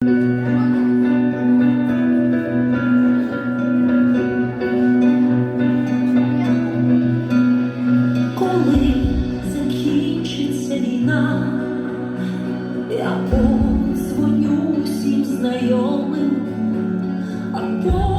Коли закінчиться війна, я подзвоню всім знайомим. або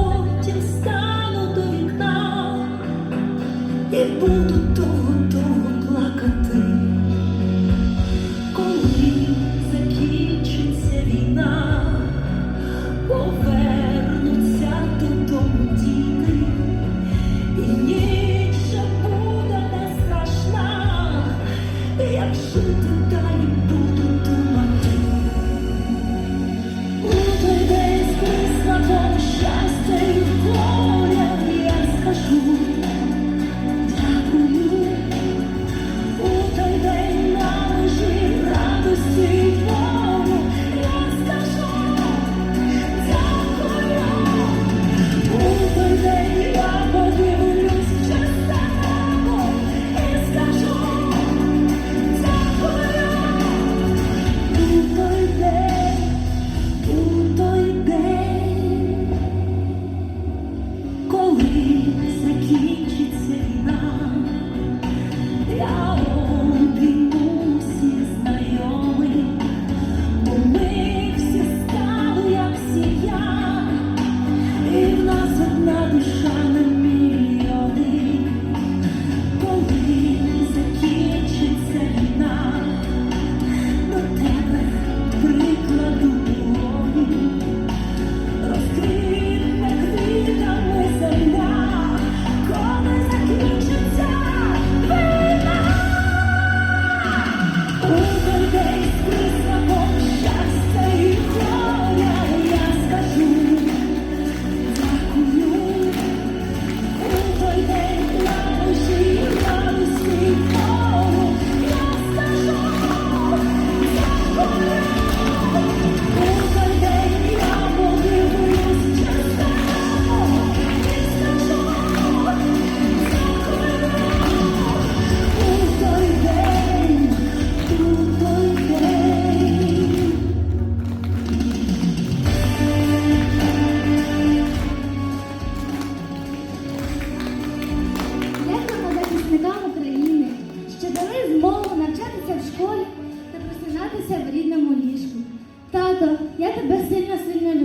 в рідному ліжку. Тато, я тебе сильно сильно